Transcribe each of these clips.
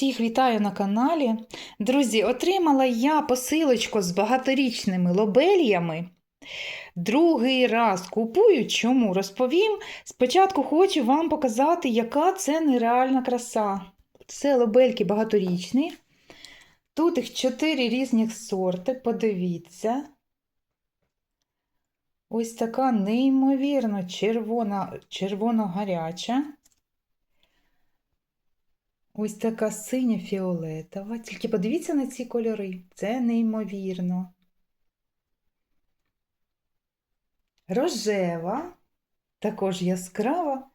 Всіх вітаю на каналі. Друзі, отримала я посилочку з багаторічними лобеліями. Другий раз купую. Чому? Розповім. Спочатку хочу вам показати, яка це нереальна краса. Це лобельки багаторічні. Тут їх чотири різних сорти. Подивіться. Ось така неймовірно червона, червоно-гаряча. Ось така синя фіолетова. Тільки подивіться на ці кольори. Це неймовірно. Рожева, також яскрава,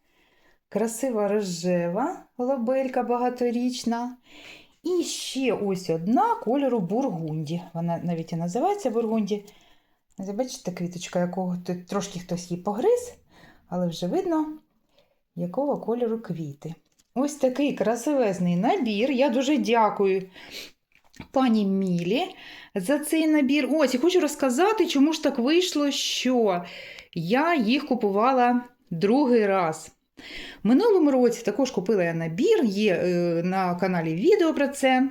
красива рожева лобелька багаторічна. І ще ось одна кольору бургунді. Вона навіть і називається бургунді. Ось Бачите, квіточка, якого тут трошки хтось її погриз, але вже видно, якого кольору квіти. Ось такий красивезний набір. Я дуже дякую пані Мілі за цей набір. Ось, і хочу розказати, чому ж так вийшло, що я їх купувала другий раз. Минулому році також купила я набір, є е, на каналі відео про це.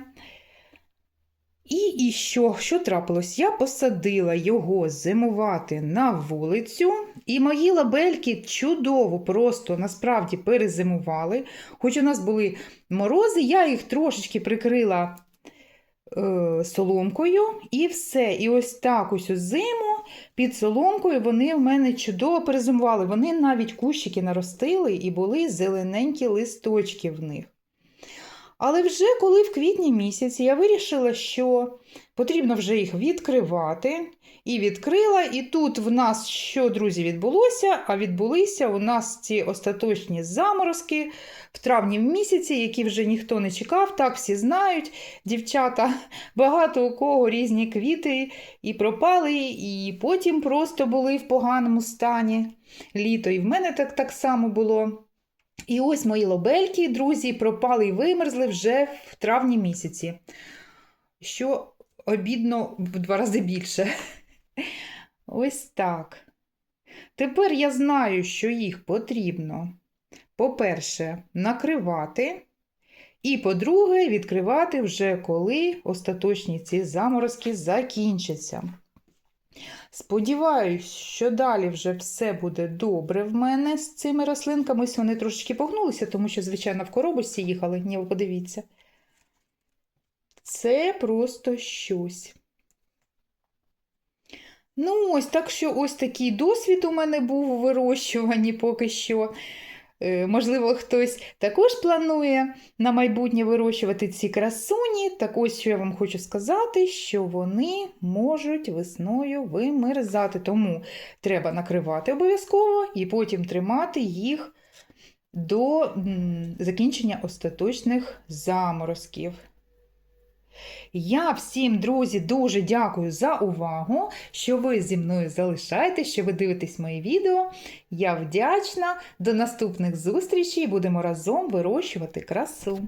І, що? Що трапилось? Я посадила його зимувати на вулицю, і мої лабельки чудово просто насправді перезимували. Хоч у нас були морози, я їх трошечки прикрила е, соломкою і все. І ось так ось у зиму під соломкою вони в мене чудово перезимували. Вони навіть кущики наростили і були зелененькі листочки в них. Але вже коли в квітні місяці я вирішила, що потрібно вже їх відкривати. І відкрила, і тут в нас що, друзі, відбулося? А відбулися у нас ці остаточні заморозки в травні місяці, які вже ніхто не чекав, так всі знають. Дівчата, багато у кого різні квіти і пропали, і потім просто були в поганому стані літо. І в мене так, так само було. І ось мої лобельки, друзі, пропали і вимерзли вже в травні місяці, що обідно в два рази більше. Ось так. Тепер я знаю, що їх потрібно, по-перше, накривати, і, по-друге, відкривати вже коли остаточні ці заморозки закінчаться. Сподіваюсь, що далі вже все буде добре в мене з цими рослинками. Ось вони трошечки погнулися, тому що, звичайно, в коробочці їхали. Ні, ви подивіться. Це просто щось. Ну, ось так що ось такий досвід у мене був у вирощуванні поки що. Е, Можливо, хтось також планує на майбутнє вирощувати ці красуні. Так ось що я вам хочу сказати, що вони можуть весною вимерзати. Тому треба накривати обов'язково і потім тримати їх до закінчення остаточних заморозків. Я всім, друзі, дуже дякую за увагу, що ви зі мною залишаєтесь, що ви дивитесь мої відео. Я вдячна. До наступних зустрічей будемо разом вирощувати красу.